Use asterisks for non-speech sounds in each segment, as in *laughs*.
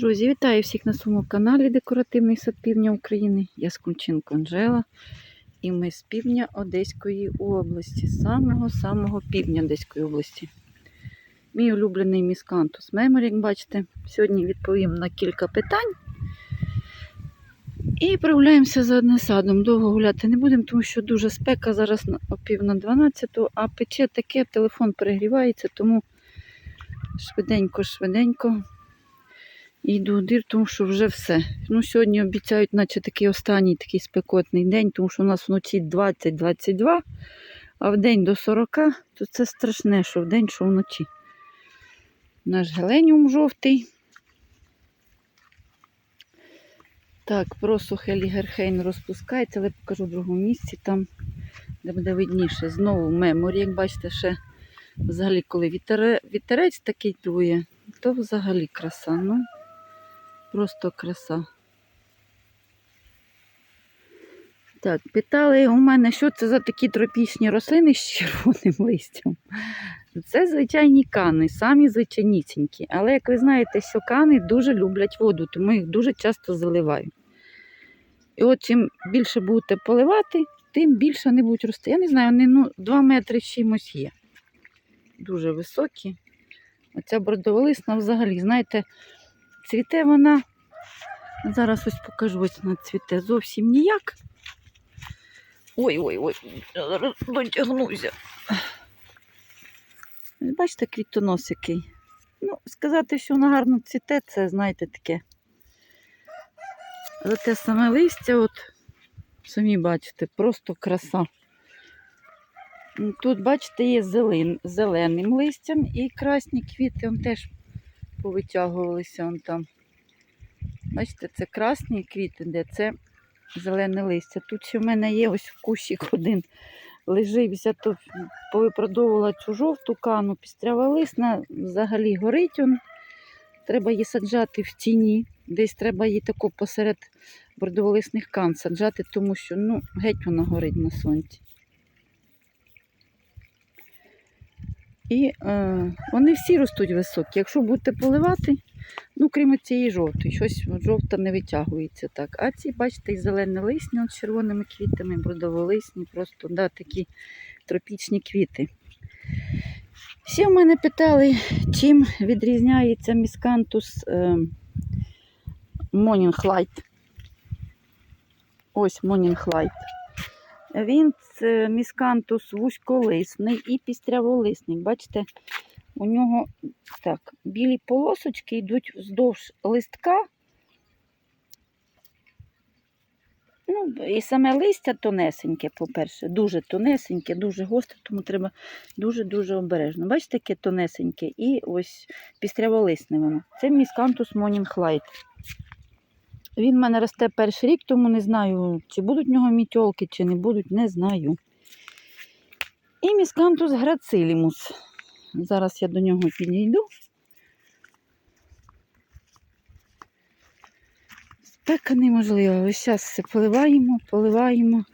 Друзі, вітаю всіх на своєму каналі Декоративний сад Півдня України. Я Скунченко Анжела. І ми з півдня Одеської області, самого-самого півдня Одеської області. Мій улюблений міскантус Мемор, як бачите. Сьогодні відповім на кілька питань. І прогуляємося за одне садом. Довго гуляти не будемо, тому що дуже спека зараз о пів на 12, а пече таке, телефон перегрівається, тому швиденько-швиденько йду у дир, тому що вже все. Ну, сьогодні обіцяють, наче такий останній такий спекотний день, тому що у нас вночі 20-22, а в день до 40, то це страшне, що в день, що вночі. Наш геленіум жовтий. Так, просух Елігерхейн розпускається, але покажу в другому місці, там, де буде видніше. Знову меморі, як бачите, ще взагалі, коли вітере, вітерець такий дує, то взагалі краса. Ну, просто краса. Так, питали у мене, що це за такі тропічні рослини з червоним *laughs* листям. Це звичайні кани, самі звичайнісінькі. Але, як ви знаєте, що кани дуже люблять воду, тому їх дуже часто заливаю. І от чим більше будете поливати, тим більше вони будуть рости. Я не знаю, вони ну, 2 метри з чимось є. Дуже високі. Оця бордоволисна взагалі, знаєте, цвіте вона. Зараз ось покажу, ось вона цвіте зовсім ніяк. Ой-ой-ой, зараз дотягнуся. Бачите, квітонос який. Ну, сказати, що вона гарно цвіте, це, знаєте, таке. Але те саме листя, от, самі бачите, просто краса. Ну, Тут, бачите, є зелен, зеленим листям і красні квіти он теж повитягувалися он там. Бачите, це красні квіти, де це зелене листя. Тут ще в мене є ось кущик один лежився, то повипродовувала цю жовту кану, пістрява лисна, взагалі горить он. Треба її саджати в тіні. Десь треба її тако посеред бордоволисних кан саджати, тому що ну, геть вона горить на сонці. І е, вони всі ростуть високі. Якщо будете поливати, ну крім цієї жовтої, щось жовта не витягується так. А ці, бачите, і зелене лисня з червоними квітами, бродоволисні, просто да, такі тропічні квіти. Всі в мене питали, чим відрізняється міскантус е, Morning Light. Ось Light. Він міскантус вузьколисний і пістряволисний. Бачите, у нього так, білі полосочки йдуть вздовж листка. Ну, і саме листя тонесеньке, по-перше, дуже тонесеньке, дуже гостре, тому треба дуже-дуже обережно. Бачите, яке тонесеньке і ось пістряволисне воно. Це міскантус Light. Він в мене росте перший рік, тому не знаю, чи будуть в нього мітьолки, чи не будуть, не знаю. І міскантус грацилімус. Зараз я до нього підійду. Спека неможлива. Ось зараз все поливаємо, поливаємо.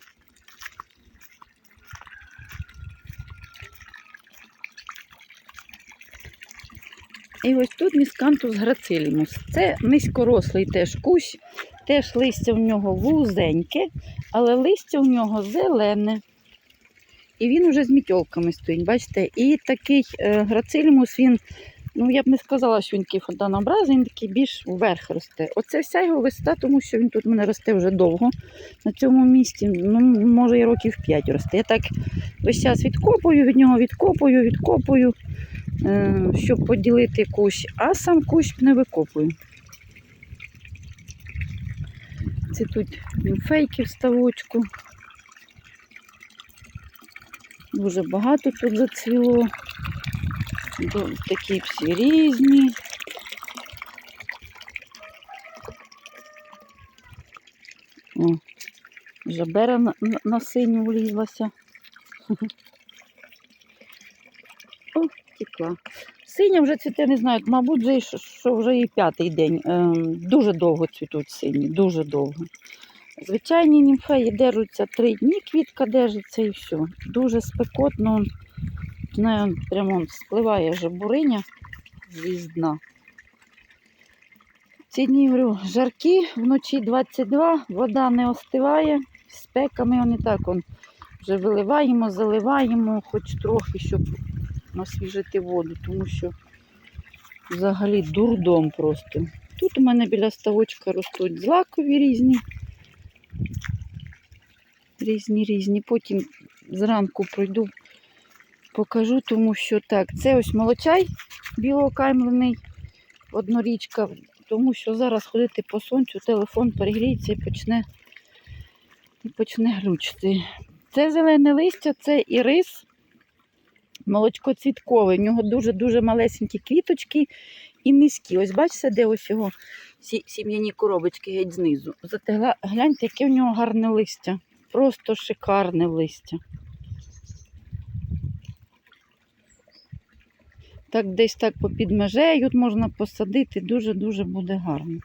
І ось тут міскантус грацилімус. Це низькорослий теж кущ, теж листя в нього вузеньке, але листя у нього зелене. І він вже з мітьолками стоїть, бачите? І такий е, грацилімус, він, ну я б не сказала, що він такий фонтанообразний, він такий більш вверх росте. Оце вся його висота, тому що він тут в мене росте вже довго. На цьому місці, ну, може, і років 5 росте. Я так весь час відкопую, від нього відкопую, відкопую, е, щоб поділити кущ, а сам кущ не викопую. Це тут німфейки в ставочку. Дуже багато тут зацвіло. Такі всі різні. О, жабера на, на, на синю влізлася. О, тікла. Синя вже цвіте, не знаю, мабуть, вже, що- вже і п'ятий день. Ем, дуже довго цвітуть сині, дуже довго. Звичайні німфеї держаться три дні, квітка держиться і все. Дуже спекотно. Знаю, прямо спливає жабуриня з дна. Ці дні говорю, жаркі, вночі 22, вода не остиває, спека ми вони так он, вже виливаємо, заливаємо, хоч трохи, щоб освіжити воду, тому що взагалі дурдом просто. Тут у мене біля ставочка ростуть злакові різні. Різні різні. Потім зранку пройду, покажу, тому що так, це ось молочай білоокаймлений, однорічка, тому що зараз ходити по сонцю, телефон перегріється і почне, і почне глючити. Це зелене листя, це ірис молочкоцвітковий. У нього дуже-дуже малесенькі квіточки і низькі. Ось бачите, де ось його сі- сім'яні коробочки геть знизу. Зате гляньте, яке в нього гарне листя. Просто шикарне листя. Так десь так попід межею можна посадити, дуже-дуже буде гарно.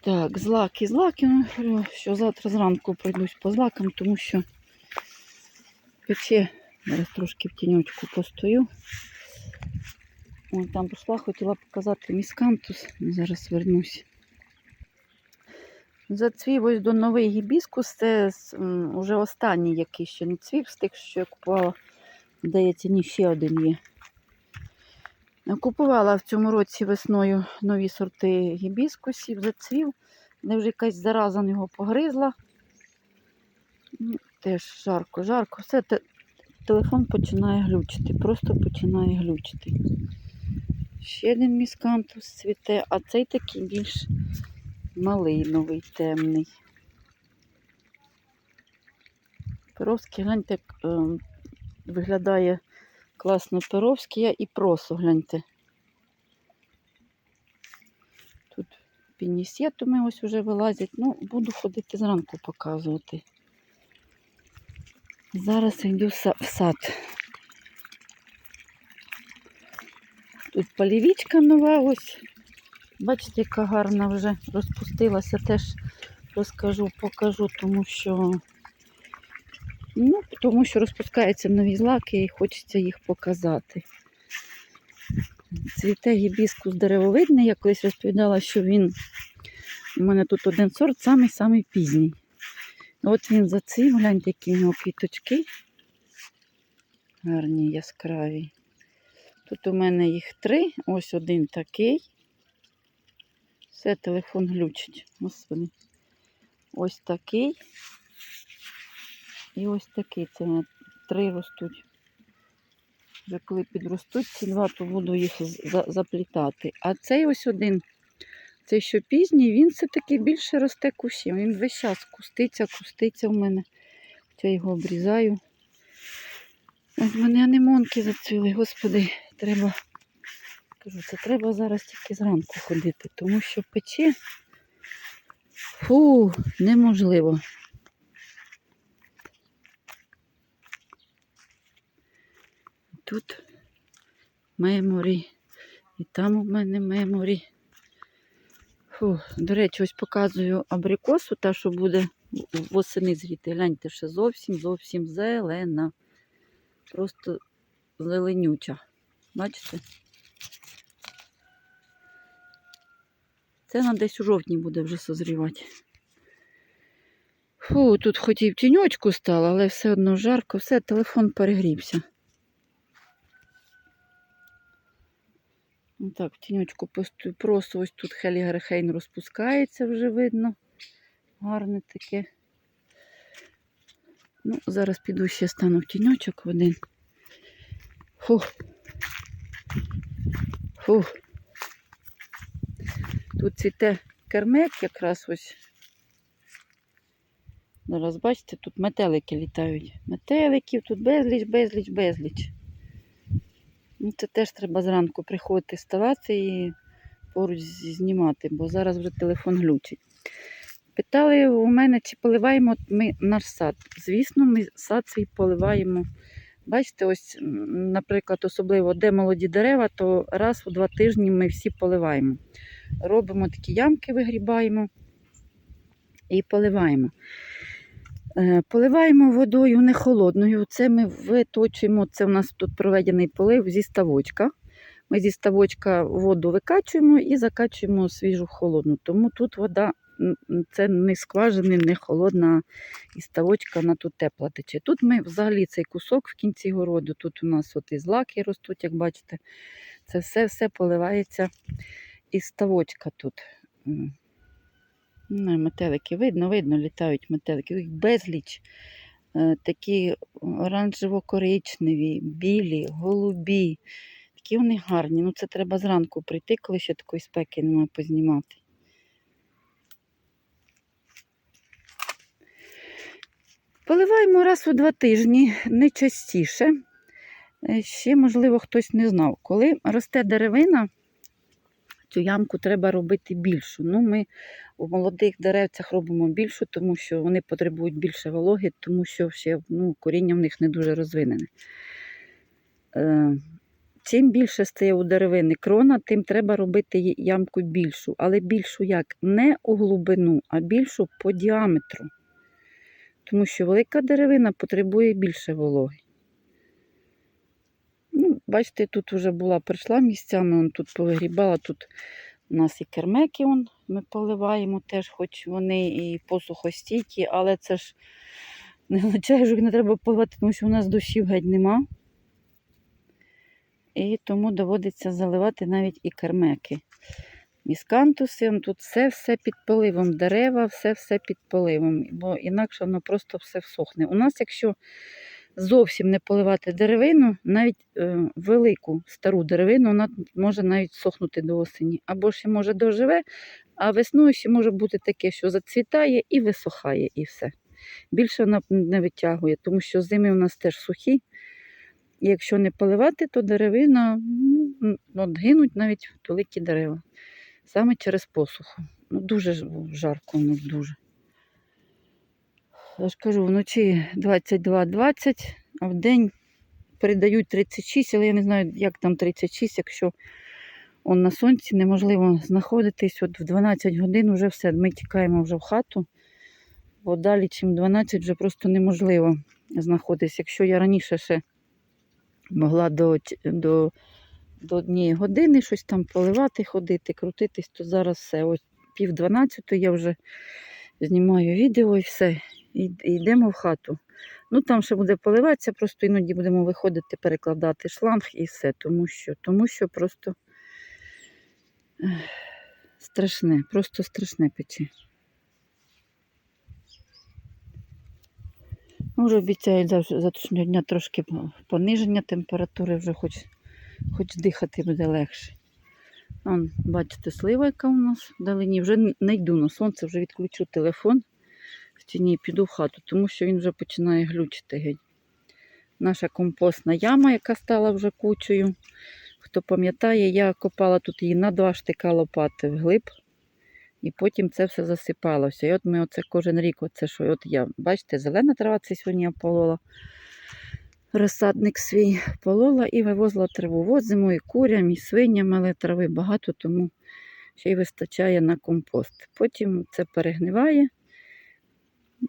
Так, злаки, злаки, ну, що завтра зранку пройдусь по злакам, тому що пече, зараз трошки в тіньочку постою. Вон там пішла, хотіла показати міскантус, зараз вернусь. Зацвів ось до новий гібіскус, це уже останній який ще не цвів з тих, що я купувала. Здається, ні, ще один є. Купувала в цьому році весною нові сорти гібіскусів, зацвів, де вже якась зараза його погризла. Ну, Теж жарко, жарко. Все, те- телефон починає глючити, просто починає глючити. Ще один міскантус цвіте, а цей такий більш малиновий, темний. Перовський, гляньте, ем, виглядає класно Перовський і просо, гляньте. Тут пінісетуми ось вже вилазять. Ну, буду ходити зранку показувати. Зараз йду в сад. Тут полівічка нова ось. Бачите, яка гарна вже розпустилася. Теж розкажу, покажу, тому що Ну, тому що розпускаються нові злаки і хочеться їх показати. Цвіте гібіскус деревовидний. Я колись розповідала, що він у мене тут один сорт, самий-самий пізній. От він зацвів, гляньте, які в нього квіточки. Гарні, яскраві. Тут у мене їх три, ось один такий. Все, телефон глючить. Господи. Ось такий. І ось такий, це три ростуть. Вже коли підростуть ці два, то буду їх заплітати. А цей ось один, цей що пізній, він все-таки більше росте кущем. Він весь час куститься, куститься в мене. Я його обрізаю. Ось мене анемонки зацвіли, господи, треба. Кажу, це треба зараз тільки зранку ходити, тому що пече. Фу, неможливо. Тут меморі. І там у мене меморі. Фу, до речі, ось показую абрикосу, та, що буде восени зріти. Гляньте, ще зовсім зовсім зелена. Просто зеленюча. Бачите? Це вона десь у жовтні буде вже созрівати. Фу, тут хоч і в тіньочку стало, але все одно жарко, все, телефон перегрівся. Ну Так, в тіньочку. Просто ось тут Хелігерхейн розпускається, вже видно. Гарне таке. Ну, зараз піду ще стану в тіньочок один. Фух. Фух. Тут цвіте кермек якраз ось. Зараз бачите, тут метелики літають. Метеликів тут безліч, безліч, безліч. Ну, Це теж треба зранку приходити ставати і поруч знімати, бо зараз вже телефон глючить. Питали у мене, чи поливаємо ми наш сад. Звісно, ми сад свій поливаємо. Бачите, ось, наприклад, особливо де молоді дерева, то раз у два тижні ми всі поливаємо. Робимо такі ямки, вигрібаємо і поливаємо. Е, Поливаємо водою не холодною. Це ми виточуємо. Це у нас тут проведений полив зі ставочка. Ми зі ставочка воду викачуємо і закачуємо свіжу холодну. Тому тут вода це не скважини, не холодна і ставочка, вона тут тепла тече. Тут ми взагалі цей кусок в кінці городу, тут у нас от і злаки ростуть, як бачите. Це все все поливається із ставочка тут. М. Ну, метелики видно, видно, літають метелики. Їх безліч. Е, Такі оранжево-коричневі, білі, голубі. Такі вони гарні. Ну це треба зранку прийти, коли ще такої спеки немає познімати. Поливаємо раз у два тижні, не частіше. Е, Ще, можливо, хтось не знав. Коли росте деревина, цю ямку треба робити більшу. Ну, ми у молодих деревцях робимо більшу, тому що вони потребують більше вологи, тому що ще ну, коріння в них не дуже розвинене. Е, чим більше стає у деревини крона, тим треба робити ямку більшу. Але більшу як? Не у глибину, а більшу по діаметру. Тому що велика деревина потребує більше вологи. Ну, бачите, тут вже була, прийшла місцями, он тут повигрібала, тут у нас і кермеки он, ми поливаємо теж, хоч вони і посухостійкі, але це ж не означає, що їх не треба поливати, тому що у нас дощів геть нема. І тому доводиться заливати навіть і кермеки. Міскантуси, тут все-все під поливом, дерева, все-все під поливом, бо інакше воно просто все всохне. У нас, якщо зовсім не поливати деревину, навіть е, велику стару деревину, вона може навіть сохнути до осені. Або ще може доживе, а весною ще може бути таке, що зацвітає і висохає, і все. Більше вона не витягує, тому що зими у нас теж сухі. Якщо не поливати, то деревина ну, от гинуть навіть великі дерева. Саме через посуху. Ну, дуже жарко, ну дуже. Я ж кажу, вночі 22-20, а в день передають 36, але я не знаю, як там 36, якщо он на сонці неможливо знаходитись. От в 12 годин вже все, ми тікаємо вже в хату, бо далі, чим 12, вже просто неможливо знаходитись. Якщо я раніше ще могла до, до, до однієї години щось там поливати, ходити, крутитись, то зараз все. Ось пів 12 я вже знімаю відео і все. І, йдемо в хату. Ну там ще буде поливатися, просто іноді будемо виходити, перекладати шланг і все. Тому що, тому що просто страшне, просто страшне пече. Може, обіцяють завтра- завтрашнього дня трошки пониження температури, вже хоч, хоч дихати буде легше. Вон, бачите, слива, яка у нас вдалині. Вже не йду на сонце, вже відключу телефон в тіні піду в хату, тому що він вже починає глючити геть. Наша компостна яма, яка стала вже кучею. Хто пам'ятає, я копала тут її на два штика лопати вглиб, і потім це все засипалося. І от ми оце кожен рік, оце що от я, бачите, зелена трава це сьогодні я полола. Розсадник свій полола і вивозила траву. Возимо і курям, і свиням, але трави багато, тому ще й вистачає на компост. Потім це перегниває.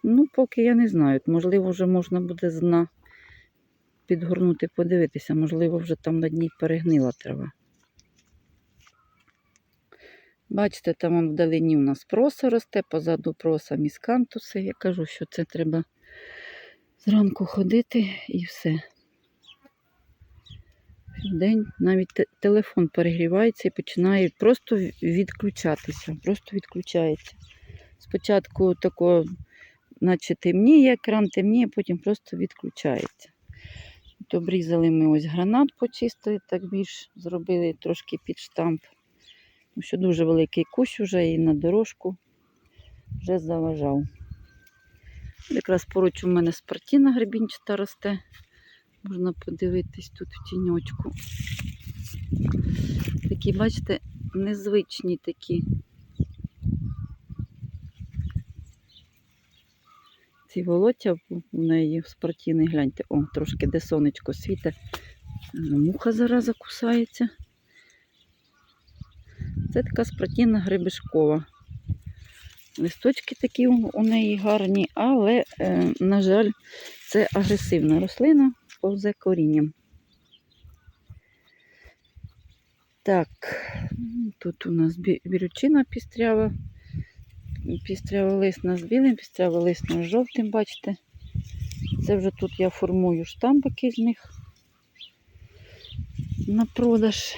Ну, поки я не знаю. Можливо, вже можна буде з підгорнути, подивитися, можливо, вже там на дні перегнила трава. Бачите, там вдалині у нас проса росте, позаду проса міскантуси. Я кажу, що це треба зранку ходити і все. День навіть телефон перегрівається і починає просто відключатися. Просто відключається. Спочатку тако, наче темніє екран, темніє, потім просто відключається. От обрізали ми ось гранат почистили, так більш зробили трошки під штамп. Що дуже великий кущ вже і на дорожку вже заважав. Якраз поруч у мене спартіна гребінчата росте. Можна подивитись тут в тіньочку. Такі, бачите, незвичні такі. Ці волоття в неї в спортивний, гляньте, о, трошки де сонечко світе. Муха зараза кусається. Це така спортивна гребешкова. Листочки такі у неї гарні, але, е, на жаль, це агресивна рослина, повзе корінням. Так, тут у нас бі- бірючина пістрява. Пістрява лисна з білим, пістрява лисна з жовтим, бачите. Це вже тут я формую штампики з них на продаж.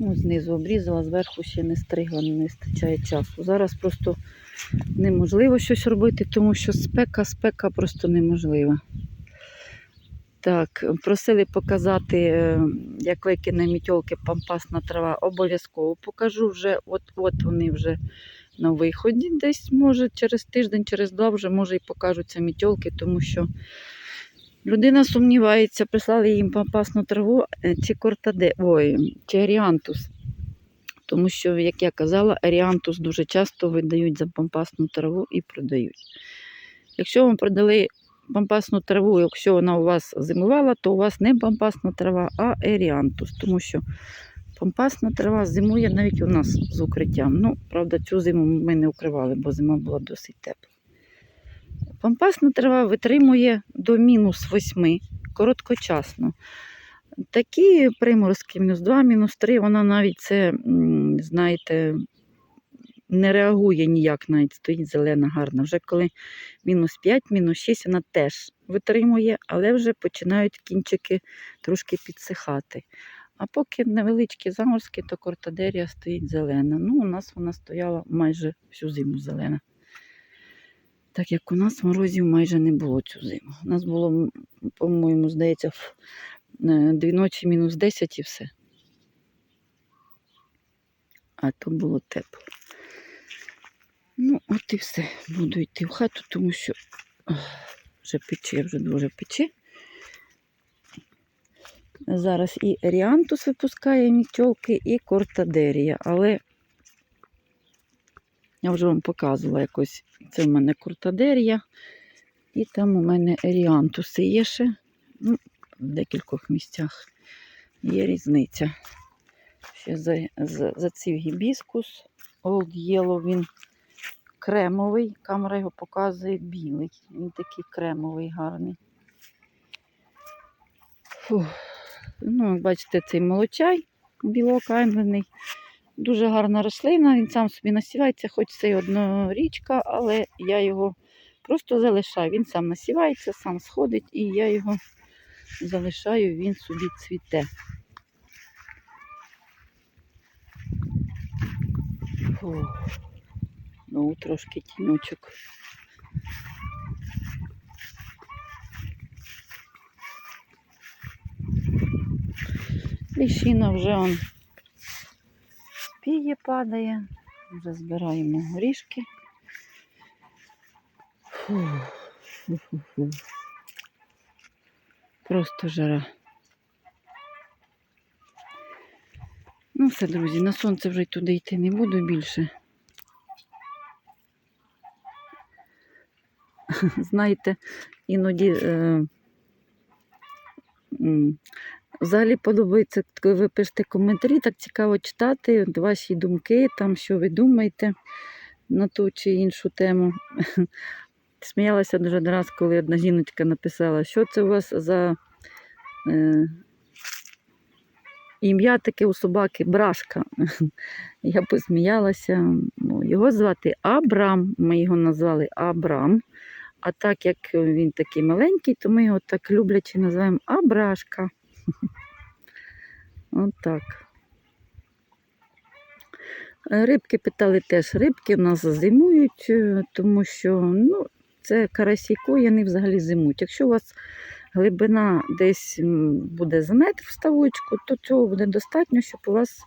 Ну, знизу обрізала, зверху ще не стригла, не вистачає часу. Зараз просто неможливо щось робити, тому що спека, спека просто неможлива. Так, просили показати, е, як викине мітьолки пампасна трава. Обов'язково покажу вже, от-от вони вже на виході. Десь може через тиждень, через два вже може і покажуться мітьолки, тому що людина сумнівається, прислали їм пампасну траву е, чи кортаде, ой, чи аріантус. Тому що, як я казала, аріантус дуже часто видають за пампасну траву і продають. Якщо вам продали пампасну траву, якщо вона у вас зимувала, то у вас не пампасна трава, а еріантус, тому що пампасна трава зимує навіть у нас з укриттям. Ну, правда, цю зиму ми не укривали, бо зима була досить тепла. Пампасна трава витримує до мінус 8 короткочасно. Такі приморозки, мінус 2, мінус 3, вона навіть це, знаєте, не реагує ніяк, навіть стоїть зелена, гарна. Вже коли мінус 5, мінус 6 вона теж витримує, але вже починають кінчики трошки підсихати. А поки невеличкі заморозки, то кортадерія стоїть зелена. Ну, у нас вона стояла майже всю зиму зелена. Так як у нас морозів майже не було цю зиму. У нас було, по-моєму, здається, е, дві ночі мінус 10 і все. А то було тепло. Ну, от і все. Буду йти в хату, тому що ох, вже пече, вже дуже пече. Зараз і Еріантус випускає мітьолки, і Кортадерія, але я вже вам показувала якось. Це в мене Кортадерія, і там у мене Еріантуси є ще. Ну, в декількох місцях є різниця. Ще за, за, за цей гібіскус Old Yellow, він кремовий. Камера його показує білий. Він такий кремовий, гарний. Фух. Ну, бачите, цей молочай білокаймлений. Дуже гарна рослина, він сам собі насівається, хоч це й однорічка, але я його просто залишаю. Він сам насівається, сам сходить, і я його залишаю, він собі цвіте. Фух. Ну, трошки тіньочок. Ліщина вже он спіє падає. Вже збираємо горішки. Просто жара. Ну все, друзі, на сонце вже туди йти не буду більше. Знаєте, іноді е, взагалі подобається, коли ви пишете коментарі, так цікаво читати ваші думки, там, що ви думаєте на ту чи іншу тему. *laughs* Сміялася дуже раз, коли одна жіночка написала, що це у вас за е, ім'я таке у собаки Брашка. *laughs* Я посміялася. Його звати Абрам. Ми його назвали Абрам. А так як він такий маленький, то ми його так люблячи називаємо Абрашка. От так. Е, Рибки питали теж. Рибки в нас зимують, е, тому що ну, це карасі кої, вони взагалі зимують. Якщо у вас глибина десь буде з метр в ставочку, то цього буде достатньо, щоб у вас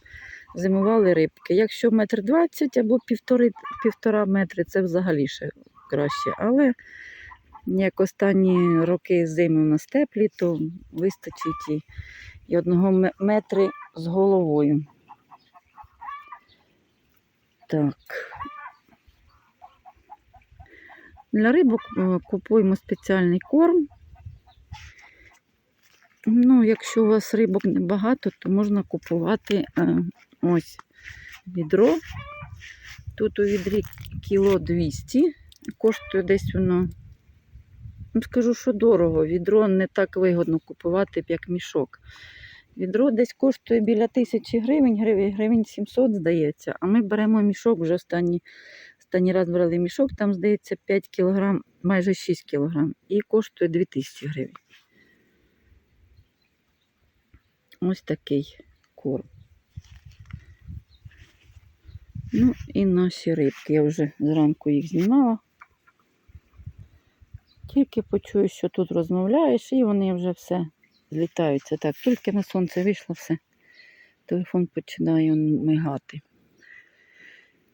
зимували рибки. Якщо метр двадцять або півтори, півтора метри, це взагалі ще краще. Але як останні роки зими у нас теплі, то вистачить і, і одного ме- метри з головою. Так. Для рибок е, купуємо спеціальний корм. Ну, якщо у вас рибок небагато, то можна купувати е, ось відро. Тут у відрі кіло 200. Коштує десь воно. Скажу, що дорого. Відро не так вигодно купувати, як мішок. Відро десь коштує біля тисячі гривень, гривень, гривень 700, здається. А ми беремо мішок вже останній, останній раз брали мішок, там, здається, 5 кілограм, майже 6 кілограм. І коштує 2000 гривень. Ось такий корм. Ну і наші рибки. Я вже зранку їх знімала. Тільки почую, що тут розмовляєш, і вони вже все злітаються. Так, тільки на сонце вийшло все. Телефон починає мигати.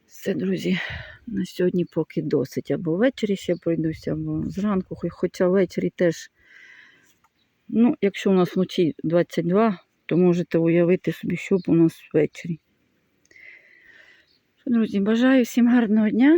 Все, друзі, на сьогодні поки досить. Або ввечері ще пройдуся, або зранку, хоча ввечері теж. Ну, якщо у нас вночі 22, то можете уявити собі, що б у нас ввечері. Друзі, бажаю всім гарного дня.